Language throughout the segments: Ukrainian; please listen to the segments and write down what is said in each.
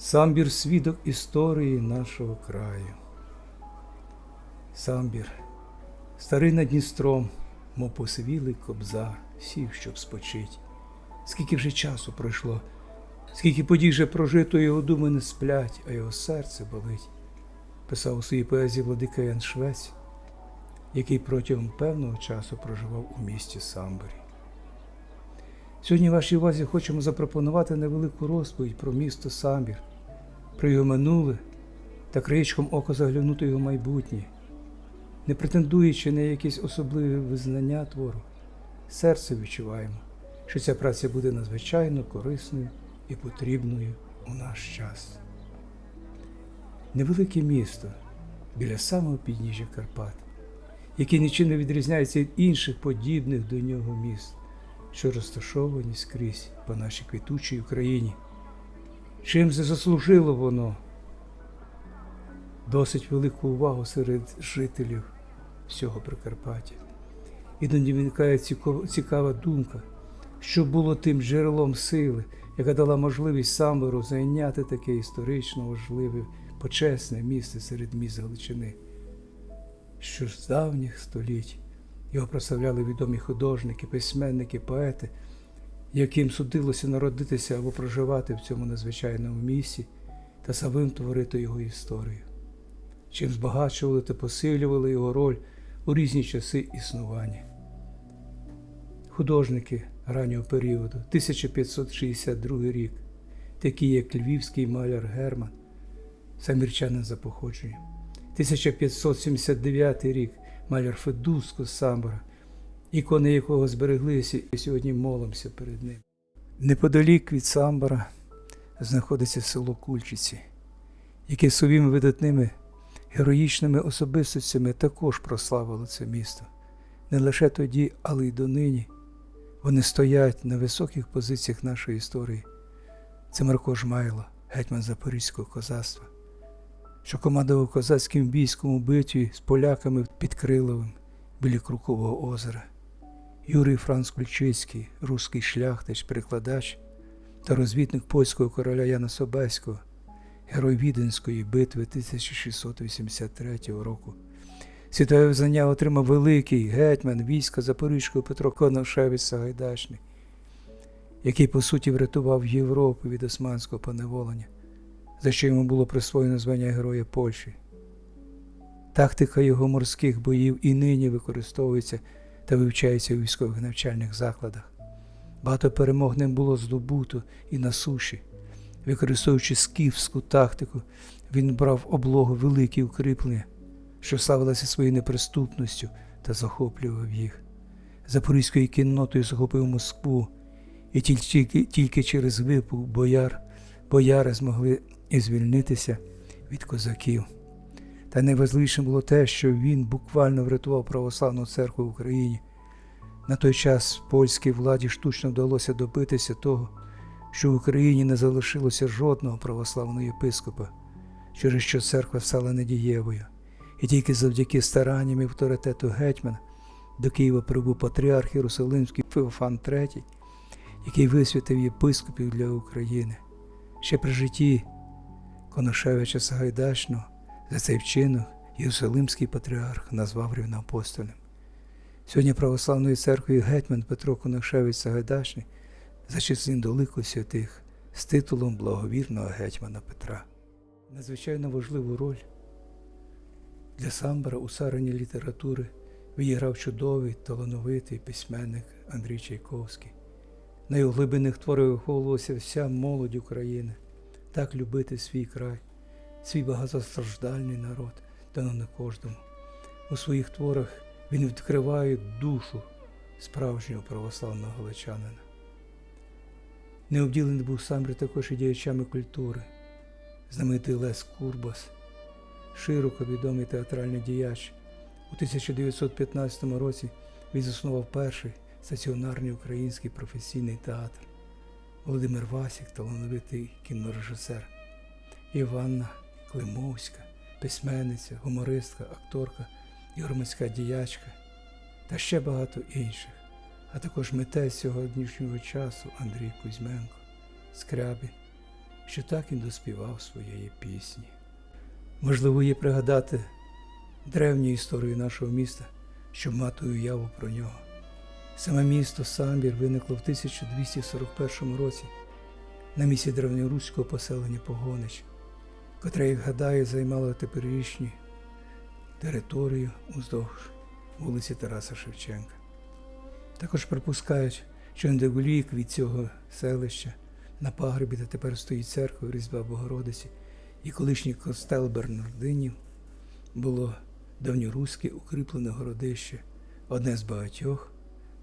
Самбір свідок історії нашого краю. Самбір, старий над Дністром, мов посивілий кобзар, сів, щоб спочить. Скільки вже часу пройшло, скільки подій вже прожито, його думи не сплять, а його серце болить, писав у своїй поезії Владика Ян Швець, який протягом певного часу проживав у місті Самборі. Сьогодні вашій увазі хочемо запропонувати невелику розповідь про місто Самбір, про його минуле та краєчком ока заглянути його майбутнє, не претендуючи на якісь особливі визнання твору, серце відчуваємо, що ця праця буде надзвичайно корисною і потрібною у наш час. Невелике місто біля самого підніжжя Карпат, яке нічим не відрізняється від інших подібних до нього міст що розташовані скрізь по нашій квітучій Україні. Чим заслужило воно? Досить велику увагу серед жителів всього Прикарпаття. Іноді виникає цікава думка, що було тим джерелом сили, яка дала можливість Самбору зайняти таке історично важливе, почесне місце серед міст Галичини, що з давніх століть його прославляли відомі художники, письменники, поети, яким судилося народитися або проживати в цьому незвичайному місці та самим творити його історію, чим збагачували та посилювали його роль у різні часи існування. Художники раннього періоду, 1562 рік, такі як львівський маляр Герман, самірчанин за походженням, 1579 рік з Самбора, ікони якого збереглися і сьогодні молимося перед ним. Неподалік від Самбора знаходиться село Кульчиці, яке своїми видатними героїчними особистостями також прославило це місто. Не лише тоді, але й донині. Вони стоять на високих позиціях нашої історії. Це Марко Жмайло, гетьман Запорізького козацтва що командував козацьким військом у битві з поляками під Криловим біля Крукового озера. Юрій Франц Кульчицький, руський шляхтич, перекладач та розвідник польського короля Яна Собеського, герой Віденської битви 1683 року. Світове визнання отримав великий гетьман війська Запорізького Петро Коношевич Сагайдачний, який по суті врятував Європу від османського поневолення за що йому було присвоєно звання Героя Польщі. Тактика його морських боїв і нині використовується та вивчається у військових навчальних закладах. Багато перемог ним було здобуто і на суші. Використовуючи скіфську тактику, він брав облогу великі укріплення, що славилися своєю неприступністю та захоплював їх. Запорізькою кіннотою захопив Москву, і тільки, тільки через випух бояр бояри змогли і звільнитися від козаків. Та найважливішим було те, що він буквально врятував православну церкву в Україні. На той час польській владі штучно вдалося добитися того, що в Україні не залишилося жодного православного єпископа, через що церква стала недієвою, і тільки завдяки старанням і авторитету гетьмана до Києва прибув патріарх Єрусалимський Феофан III, який висвятив єпископів для України. Ще при житті Коношевича Сагайдачного за цей вчинок Єрусалимський патріарх назвав рівноапостолем. Сьогодні православної церкви гетьман Петро Коношевич Сагайдачний зачислен до лику святих з титулом благовірного гетьмана Петра. Надзвичайно важливу роль для Самбара у сарані літератури відіграв чудовий талановитий письменник Андрій Чайковський. На його глибинних творах виховувалася вся молодь України, так любити свій край, свій багатостраждальний народ, дано не кожному. У своїх творах він відкриває душу справжнього православного галичанина. Необділений був Самбір також і діячами культури, знаменитий Лес Курбас, широко відомий театральний діяч. У 1915 році він заснував перший стаціонарний український професійний театр, Володимир Васік, талановитий кінорежисер, Іванна Климовська, письменниця, гумористка, акторка і громадська діячка та ще багато інших, а також митець сьогоднішнього часу Андрій Кузьменко, Скрябін, що так і доспівав своєї пісні. Можливо, є пригадати древню історію нашого міста, щоб мати уяву про нього. Саме місто Самбір виникло в 1241 році на місці древньоруського поселення Погонич, котре, як гадаю, займало теперішню територію уздовж вулиці Тараса Шевченка. Також припускають, що недалік від цього селища на пагорбі, де тепер стоїть церква Різдва Богородиці, і колишній костел Бернардинів було давньоруське укріплене городище, одне з багатьох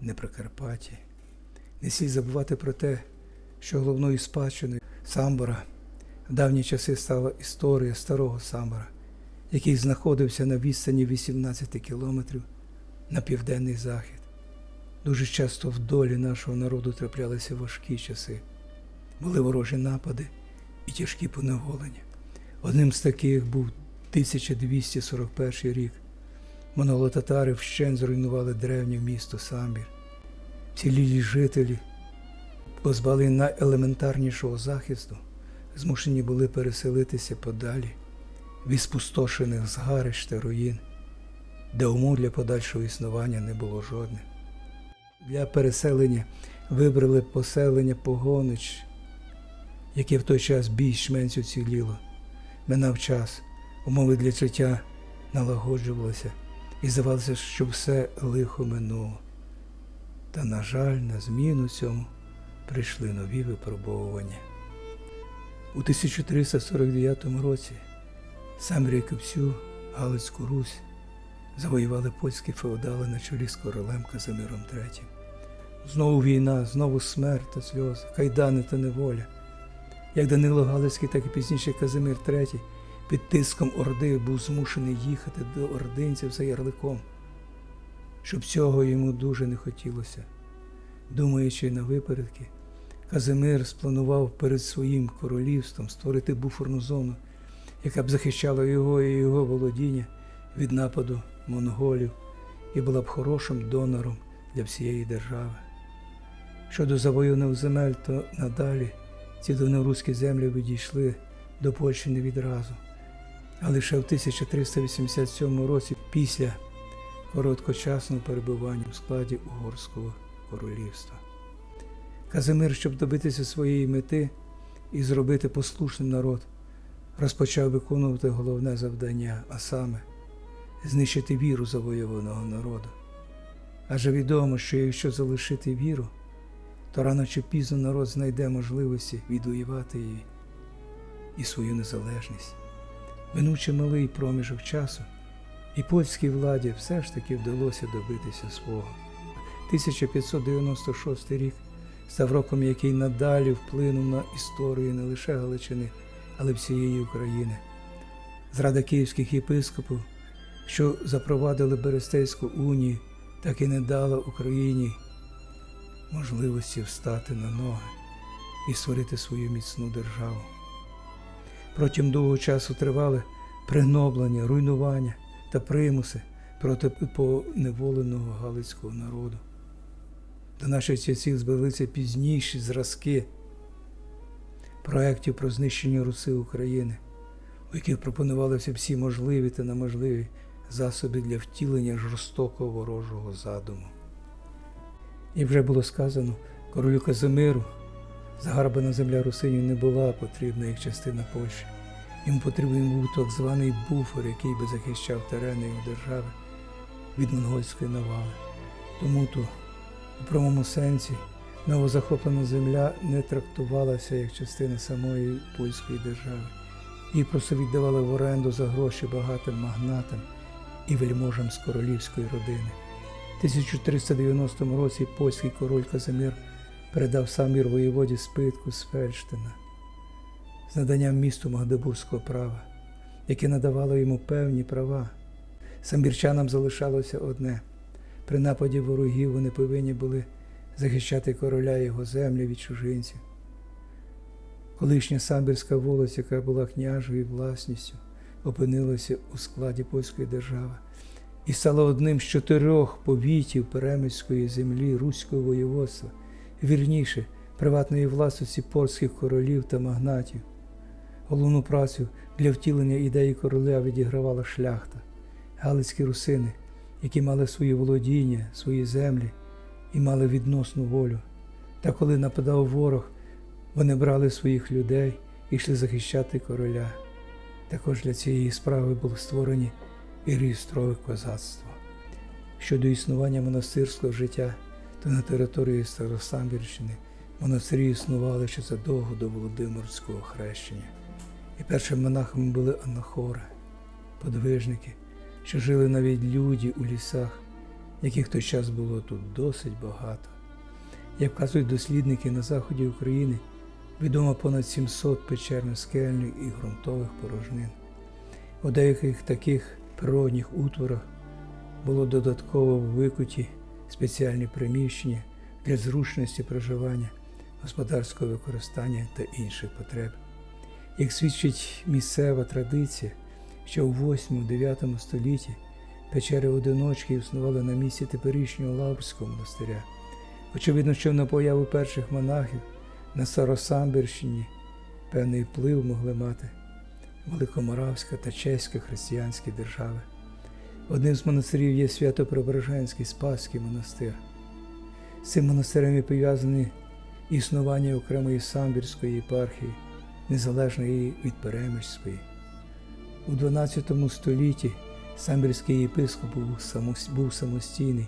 на Прикарпатті. Не слід забувати про те, що головною спадщиною Самбора в давні часи стала історія старого Самбора, який знаходився на відстані 18 кілометрів на південний захід. Дуже часто в долі нашого народу траплялися важкі часи, були ворожі напади і тяжкі поневолення. Одним з таких був 1241 рік. Монголо-татари вщен зруйнували древнє місто Самбір. Цілілі жителі, позбавлені найелементарнішого захисту, змушені були переселитися подалі від спустошених згарищ та руїн, де умов для подальшого існування не було жодних. Для переселення вибрали поселення Погонич, яке в той час більш-менш уціліло. Минав час, умови для життя налагоджувалися, і здавалося, що все лихо минуло. Та, на жаль, на зміну цьому прийшли нові випробовування. У 1349 році сам всю Галицьку Русь завоювали польські феодали на чолі з королем Казимиром III. Знову війна, знову смерть та сльози, кайдани та неволя. Як Данило Галицький, так і пізніше Казимир III під тиском Орди був змушений їхати до ординців за ярликом, щоб цього йому дуже не хотілося. Думаючи на випередки, Казимир спланував перед своїм королівством створити буферну зону, яка б захищала його і його володіння від нападу монголів і була б хорошим донором для всієї держави. Щодо завоюваних земель, то надалі ці давноруські землі відійшли до Польщі не відразу, а лише в 1387 році після короткочасного перебування в складі Угорського королівства. Казимир, щоб добитися своєї мети і зробити послушним народ, розпочав виконувати головне завдання, а саме знищити віру завоюваного народу. Адже відомо, що якщо залишити віру, то рано чи пізно народ знайде можливості відвоювати її і свою незалежність. Минучи малий проміжок часу, і польській владі все ж таки вдалося добитися свого. 1596 рік став роком, який надалі вплинув на історію не лише Галичини, але всієї України. Зрада київських єпископів, що запровадили Берестейську унію, так і не дала Україні можливості встати на ноги і створити свою міцну державу. Протягом довгого часу тривали пригноблення, руйнування та примуси проти поневоленого галицького народу. До наших часів збилися пізніші зразки проєктів про знищення Руси України, у яких пропонувалися всі можливі та неможливі засоби для втілення жорстокого ворожого задуму. І вже було сказано, королю Казимиру загарбана земля Русинів не була потрібна як частина Польщі. Йому потрібен був так званий буфер, який би захищав терени його держави від монгольської навали. Тому то у прямому сенсі новозахоплена земля не трактувалася як частина самої польської держави. Її просто віддавали в оренду за гроші багатим магнатам і вельможам з королівської родини. В 1390 році польський король Казимир передав самір воєводі спитку з Фельштина з наданням місту Магдебурзького права, яке надавало йому певні права. Самбірчанам залишалося одне при нападі ворогів вони повинні були захищати короля і його землі від чужинців. Колишня самбірська вулиця, яка була княжою власністю, опинилася у складі польської держави і стала одним з чотирьох повітів переміської землі Руського воєводства, вірніше, приватної власності польських королів та магнатів. Головну працю для втілення ідеї короля відігравала шляхта, галицькі русини, які мали свої володіння, свої землі і мали відносну волю. Та коли нападав ворог, вони брали своїх людей і йшли захищати короля. Також для цієї справи були створені і реєстрове козацтво. Щодо існування монастирського життя, то на території Старосамбірщини монастирі існували ще задовго до Володимирського хрещення. І першими монахами були анахори, подвижники, що жили на відлюді у лісах, яких той час було тут досить багато. Як вказують дослідники на заході України, відомо понад 700 печерно-скельних і ґрунтових порожнин. У деяких таких природних утворах було додатково викуті спеціальні приміщення для зручності проживання, господарського використання та інших потреб. Як свідчить місцева традиція, що у 8-9 столітті печери одиночки існували на місці теперішнього Лаврського монастиря. Очевидно, що на появу перших монахів на Старосамбірщині певний вплив могли мати Великоморавська та Чеська християнські держави. Одним з монастирів є Свято-Преображенський Спасський монастир. З цим монастирем пов'язане існування окремої самбірської єпархії, незалежної від Перемишської. У XII столітті самбірський єпископ був самостійний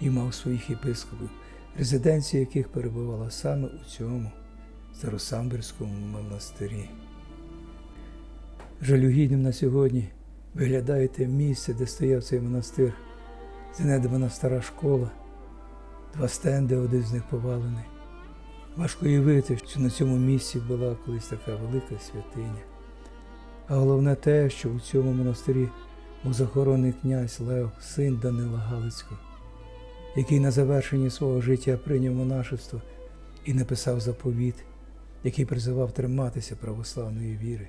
і мав своїх єпископів, резиденція яких перебувала саме у цьому Старосамбірському монастирі. Жалюгідним на сьогодні виглядає те місце, де стояв цей монастир. Занедбана стара школа, два стенди, один з них повалений. Важко уявити, що на цьому місці була колись така велика святиня. А головне те, що у цьому монастирі був захоронений князь Лев, син Данила Галицького, який на завершенні свого життя прийняв монашество і написав заповіт, який призивав триматися православної віри.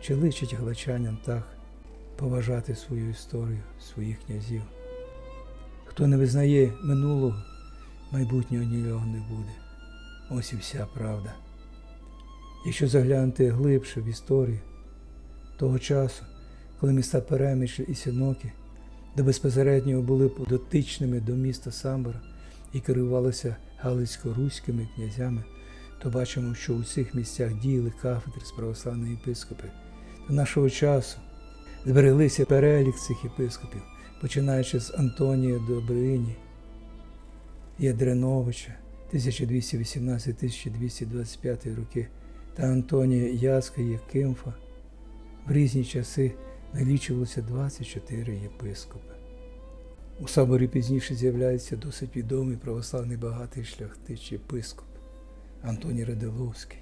Чи личить галичанам так поважати свою історію, своїх князів? Хто не визнає минулого, майбутнього нічого не буде. Ось і вся правда. Якщо заглянути глибше в історію того часу, коли міста Перемишль і Сінокі, де безпосередньо були дотичними до міста Самбора і керувалися галицько-руськими князями, то бачимо, що у цих місцях діяли кафедри з православної єпископи. До нашого часу збереглися перелік цих єпископів, починаючи з Антонія Добрині, Ядреновича 1218-1225 роки та Антонія Яска Єкимфа. В різні часи налічувалося 24 єпископи. У соборі пізніше з'являється досить відомий православний багатий шляхтич єпископ Антоній Радиловський.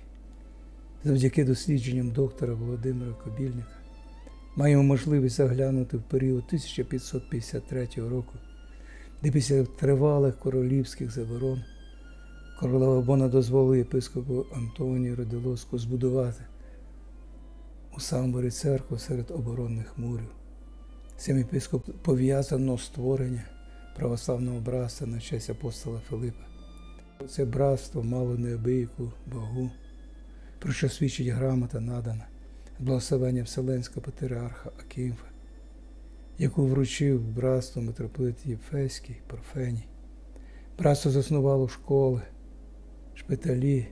Завдяки дослідженням доктора Володимира Кобільника маємо можливість заглянути в період 1553 року, де після тривалих королівських заборон королева Бона дозволила єпископу Антонію Радиловську збудувати у Самборі церкву серед оборонних мурів. Цим єпископ пов'язано створення православного братства на честь апостола Филипа. Це братство мало неабияку вагу, про що свідчить грамота надана благословення Вселенського патріарха Акімфа, яку вручив братство митрополит Єфеський Парфеній. Братство заснувало школи, шпиталі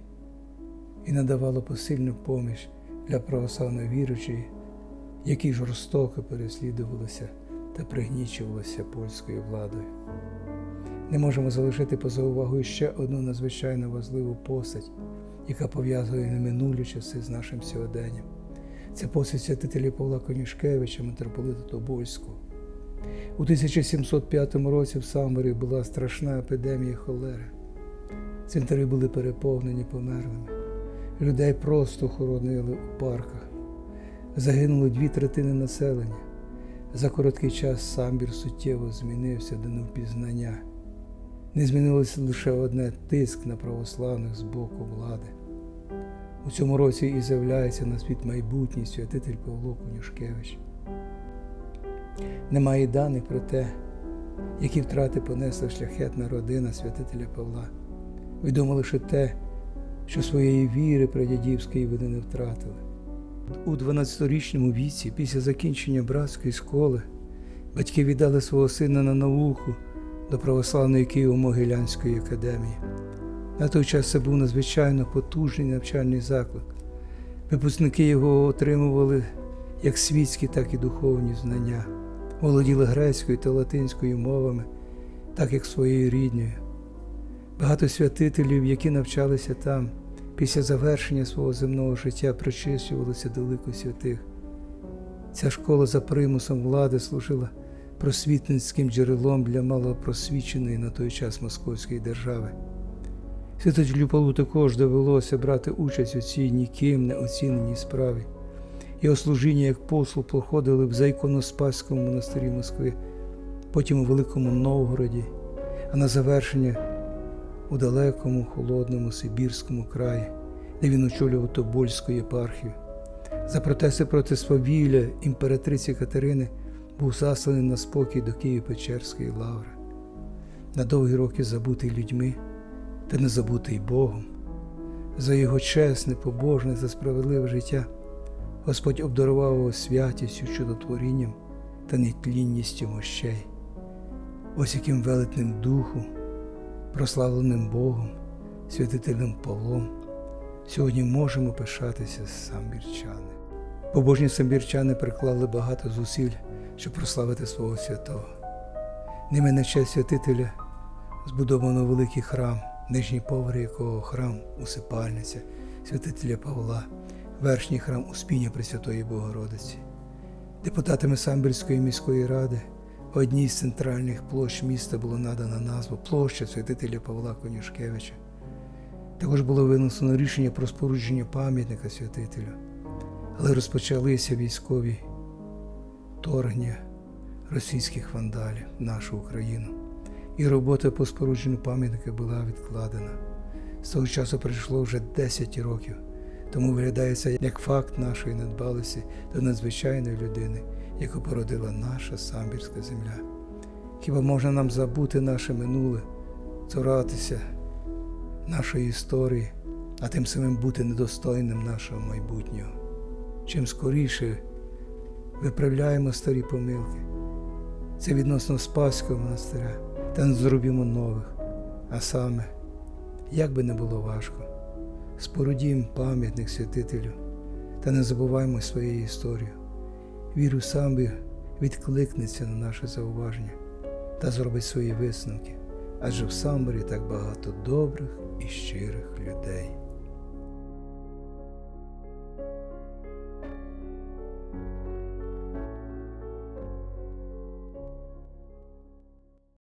і надавало посильну поміч для православної віруючої, які жорстоко переслідувалися та пригнічувалися польською владою. Не можемо залишити поза увагою ще одну надзвичайно важливу постать, яка пов'язує минулі часи з нашим сьогоденням. Це постать святителя Павла Конюшкевича, митрополита Тобольського. У 1705 році в Самборі була страшна епідемія холери. Цвинтари були переповнені померлими. Людей просто хоронили у парках. Загинуло дві третини населення. За короткий час самбір суттєво змінився до невпізнання. Не змінилося лише одне тиск на православних з боку влади. У цьому році і з'являється на світ майбутній святитель Павло Конюшкевич. Немає даних про те, які втрати понесла шляхетна родина святителя Павла. Відомо лише те, що своєї віри прадядівської вони не втратили. У 12-річному віці, після закінчення братської школи, батьки віддали свого сина на науку до православної Києво-Могилянської академії. На той час це був надзвичайно потужний навчальний заклад. Випускники його отримували як світські, так і духовні знання, володіли грецькою та латинською мовами, так як своєю рідною. Багато святителів, які навчалися там, після завершення свого земного життя причислювалися до лику святих. Ця школа за примусом влади служила просвітницьким джерелом для малопросвіченої на той час Московської держави. Святителю Павлу також довелося брати участь у цій ніким не оціненій справі. Його служіння як послу проходили в Зайконоспаському монастирі Москви, потім у Великому Новгороді, а на завершення у далекому холодному Сибірському краї, де він очолював Тобольську єпархію. За протести проти свавілля імператриці Катерини був засланий на спокій до Києво-Печерської лаври. На довгі роки забутий людьми та не забутий Богом. За його чесне, побожне та справедливе життя Господь обдарував його святістю, чудотворінням та нетлінністю мощей. Ось яким велетним духу, прославленим Богом, святителем Павлом, сьогодні можемо пишатися самбірчани. Побожні самбірчани приклали багато зусиль, щоб прославити свого святого. Ними на честь святителя збудовано великий храм, нижній поверх якого храм усипальниця святителя Павла, верхній храм Успіння Пресвятої Богородиці. Депутатами Самбірської міської ради одній з центральних площ міста було надана назва площа святителя Павла Конюшкевича. Також було винесено рішення про спорудження пам'ятника святителю, але розпочалися військові вторгнення російських вандалів в нашу Україну, і робота по спорудженню пам'ятника була відкладена. З того часу пройшло вже 10 років, тому виглядає це як факт нашої недбалості до надзвичайної людини, яку породила наша самбірська земля. Хіба можна нам забути наше минуле, цуратися нашої історії, а тим самим бути недостойним нашого майбутнього? Чим скоріше виправляємо старі помилки, це відносно Спаського монастиря, та не зробімо нових, а саме, як би не було важко, спорудімо пам'ятник святителю та не забуваймо своєї історії. Віру самбі відкликнеться на наше зауваження та зробить свої висновки, адже в самборі так багато добрих і щирих людей.